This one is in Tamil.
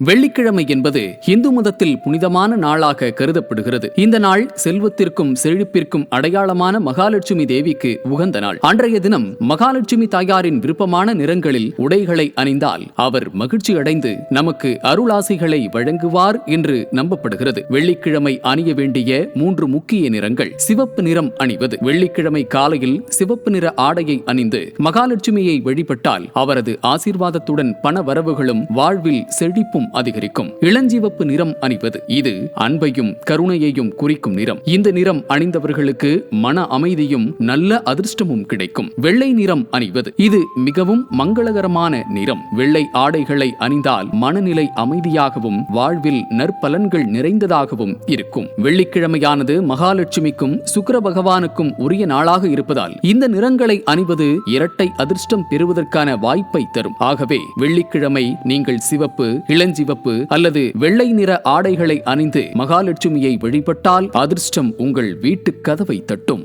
வெள்ளிக்கிழமை என்பது இந்து மதத்தில் புனிதமான நாளாக கருதப்படுகிறது. இந்த நாள் செல்வத்திற்கும் செழிப்பிற்கும் அடையாளமான மகாலட்சுமி தேவிக்கு உகந்த நாள். அன்றைய தினம் மகாலட்சுமி தாயாரின் விருப்பமான நிறங்களில் உடைகளை அணிந்தால் அவர் மகிழ்ச்சி அடைந்து நமக்கு அருளாசிகளை வழங்குவார் என்று நம்பப்படுகிறது. வெள்ளிக்கிழமை அணிய வேண்டிய மூன்று முக்கிய நிறங்கள் சிவப்பு நிறம் அணிவது. வெள்ளிக்கிழமை காலையில் சிவப்பு நிற ஆடையை அணிந்து மகாலட்சுமியை வழிபட்டால் அவரது ஆசீர்வாதத்துடன் பண வரவுகளும் வாழ்வில் செழிப்பும் அதிகரிக்கும். இளஞ்சிவப்பு நிறம் அணிவது இது அன்பையும் கருணையையும் குறிக்கும் நிறம். இந்த நிறம் அணிந்தவர்களுக்கு மன அமைதியும் நல்ல அதிர்ஷ்டமும் கிடைக்கும். வெள்ளை நிறம் அணிவது இது மிகவும் மங்களகரமான நிறம். வெள்ளை ஆடைகளை அணிந்தால் மனநிலை அமைதியாகவும் வாழ்வில் நற்பலன்கள் நிறைந்ததாகவும் இருக்கும். வெள்ளிக்கிழமையானது மகாலட்சுமிக்கும் சுக்கர பகவானுக்கும் உரிய நாளாக இருப்பதால் இந்த நிறங்களை அணிவது இரட்டை அதிர்ஷ்டம் பெறுவதற்கான வாய்ப்பை தரும். ஆகவே வெள்ளிக்கிழமை நீங்கள் சிவப்பு இளஞ்சிவப்பு அல்லது வெள்ளை நிற ஆடைகளை அணிந்து மகாலட்சுமியை வழிபட்டால் அதிர்ஷ்டம் உங்கள் வீட்டுக் கதவை தட்டும்.